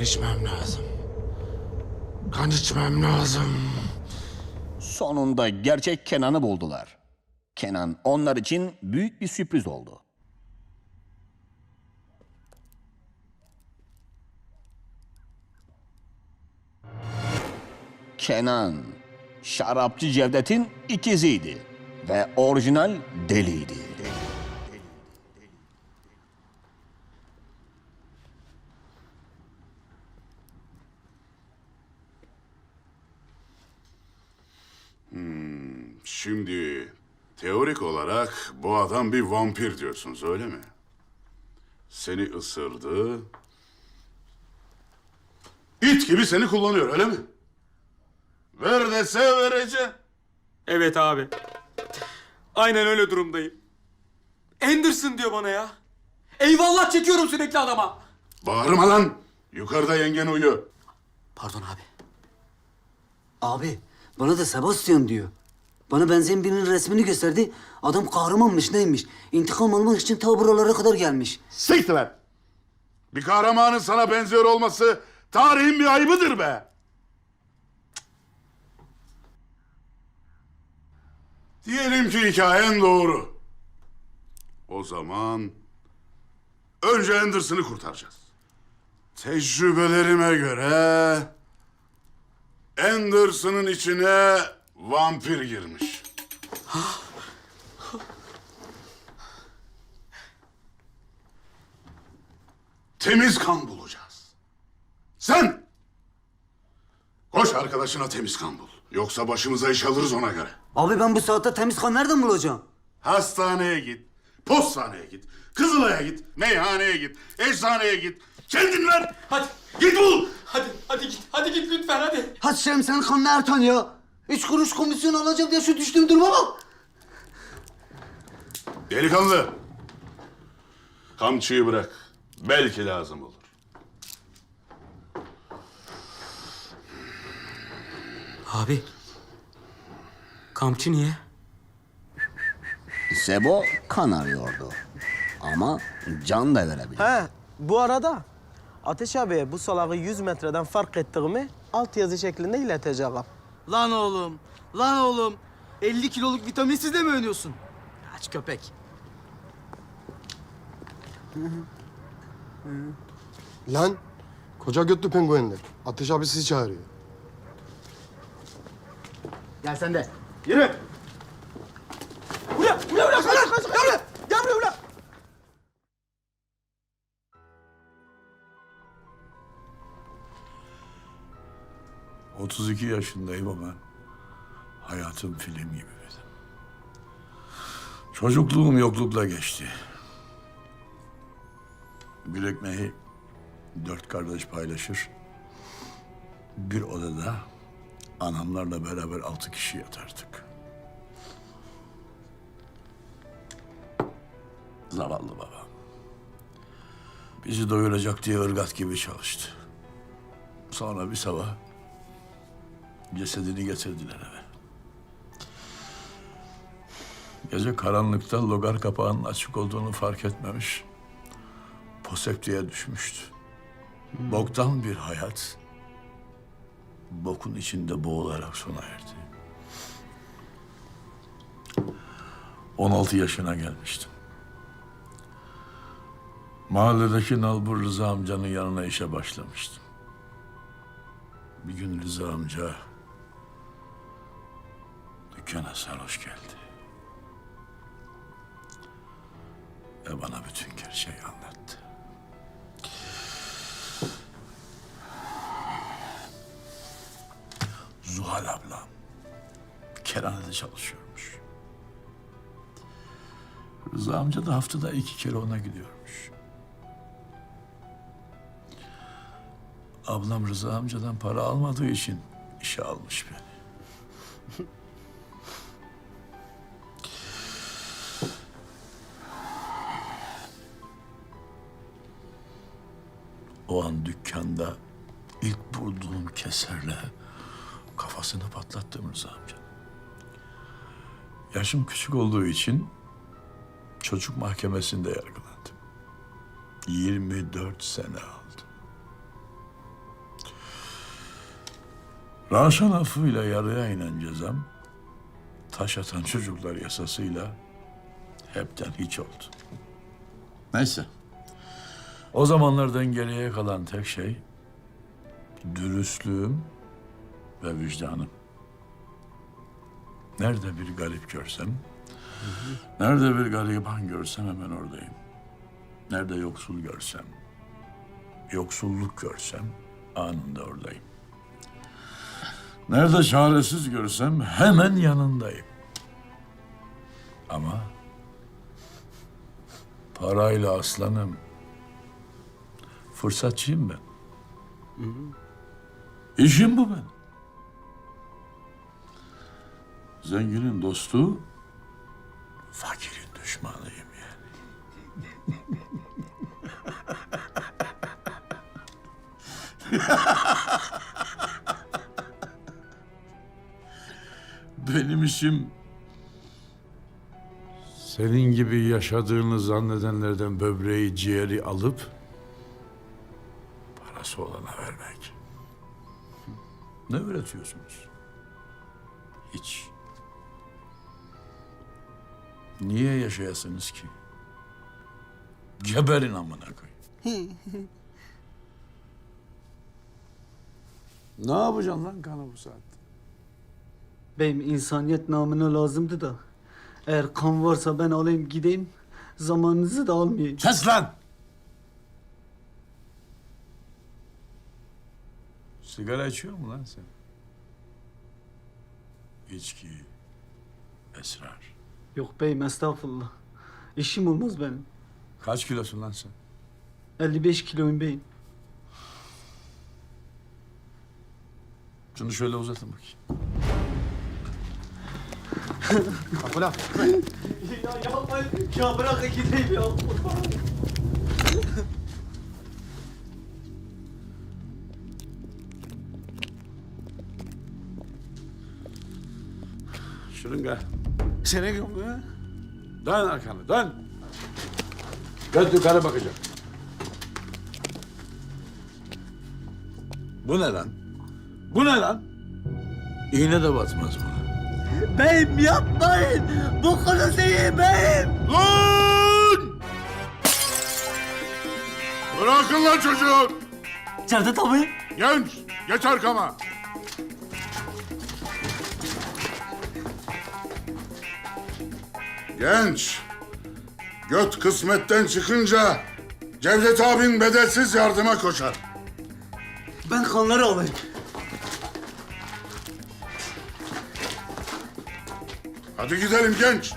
içmem lazım. Kan içmem lazım. Sonunda gerçek Kenan'ı buldular. Kenan onlar için büyük bir sürpriz oldu. Kenan, şarapçı Cevdet'in ikiziydi ve orijinal deliydi. Şimdi teorik olarak bu adam bir vampir diyorsunuz öyle mi? Seni ısırdı. İt gibi seni kullanıyor öyle mi? Ver dese vereceğim. Evet abi. Aynen öyle durumdayım. Anderson diyor bana ya. Eyvallah çekiyorum sürekli adama. Bağırma lan. Yukarıda yengen uyuyor. Pardon abi. Abi bana da Sebastian diyor. Bana benzeyen birinin resmini gösterdi. Adam kahramanmış neymiş. İntikam almak için ta buralara kadar gelmiş. Siktir lan. Bir kahramanın sana benziyor olması tarihin bir ayıbıdır be. Diyelim ki hikayen doğru. O zaman önce Anderson'ı kurtaracağız. Tecrübelerime göre Anderson'ın içine vampir girmiş. Temiz kan bulacağız. Sen! Koş arkadaşına temiz kan bul. Yoksa başımıza iş alırız ona göre. Abi ben bu saatte temiz kan nereden bulacağım? Hastaneye git, postaneye git, Kızılay'a git, meyhaneye git, eczaneye git. Kendin ver. Hadi. Git bul. Hadi hadi git. Hadi git lütfen hadi. Hadi Şerem senin kanını Ertan ya. Üç kuruş komisyon alacağım diye şu düştüğüm duruma bak. Delikanlı. Kamçıyı bırak. Belki lazım olur. Abi. Kamçı niye? Sebo kan arıyordu. Ama can da verebilir. He, bu arada Ateş abiye bu salağı 100 metreden fark ettiğimi alt yazı şeklinde ileteceğim. Lan oğlum, lan oğlum. 50 kiloluk vitaminsiz de mi oynuyorsun? Aç köpek. Lan koca götlü penguenler. Ateş abi sizi çağırıyor. Gel sen de. Buraya, 32 yaşındayım ama hayatım film gibi benim. Çocukluğum yoklukla geçti. Bir ekmeği dört kardeş paylaşır. Bir odada anamlarla beraber altı kişi yatardık. Zavallı babam. Bizi doyuracak diye ırgat gibi çalıştı. Sonra bir sabah Cesedini getirdiler eve. Gece karanlıkta logar kapağının açık olduğunu fark etmemiş. Poseptiğe düşmüştü. Boktan bir hayat. Bokun içinde boğularak sona erdi. 16 yaşına gelmiştim. Mahalledeki Nalbur Rıza amcanın yanına işe başlamıştım. Bir gün Rıza amca dükkana sarhoş geldi. Ve bana bütün gerçeği anlattı. Zuhal ablam kerhanede çalışıyormuş. Rıza amca da haftada iki kere ona gidiyormuş. Ablam Rıza amcadan para almadığı için işe almış beni. O an dükkanda ilk bulduğum keserle kafasını patlattım Rıza amca. Yaşım küçük olduğu için çocuk mahkemesinde yargılandım. 24 sene aldı. Raşan affıyla yarıya inen cezam, taş atan çocuklar yasasıyla hepten hiç oldu. Neyse. O zamanlardan geriye kalan tek şey dürüstlüğüm ve vicdanım. Nerede bir garip görsem, nerede bir gariban görsem hemen oradayım. Nerede yoksul görsem, yoksulluk görsem anında oradayım. Nerede çaresiz görsem hemen yanındayım. Ama parayla aslanım. Fırsatçıyım ben. İşim bu ben. Zenginin dostu, fakirin düşmanıyım yani. Benim işim senin gibi yaşadığını zannedenlerden böbreği, ciğeri alıp parası olana vermek. Ne öğretiyorsunuz? Hiç. Niye yaşayasınız ki? Geberin amına koy. ne yapacaksın lan kanı bu saatte? Beyim insaniyet namına lazımdı da. Eğer kan varsa ben alayım gideyim. Zamanınızı da almayayım. Kes lan! Sigara içiyor mu lan sen? İçki, esrar. Yok beyim estağfurullah. İşim olmaz benim. Kaç kilosun lan sen? 55 kiloyum beyim. Şunu şöyle uzatın bakayım. Kapıla. Ya yapmayın. Ya bırakın gideyim ya. Şırınga. Seni gömü. Dön arkanı, dön. Göt yukarı bakacak. Bu ne lan? Bu ne lan? İğne de batmaz buna. Beyim yapmayın. Bu konu değil beyim. Lan! Bırakın lan çocuğu! Cevdet abi. Genç, geç arkama. Genç, göt kısmetten çıkınca Cevdet abin bedelsiz yardıma koşar. Ben kanları alayım. Hadi gidelim genç.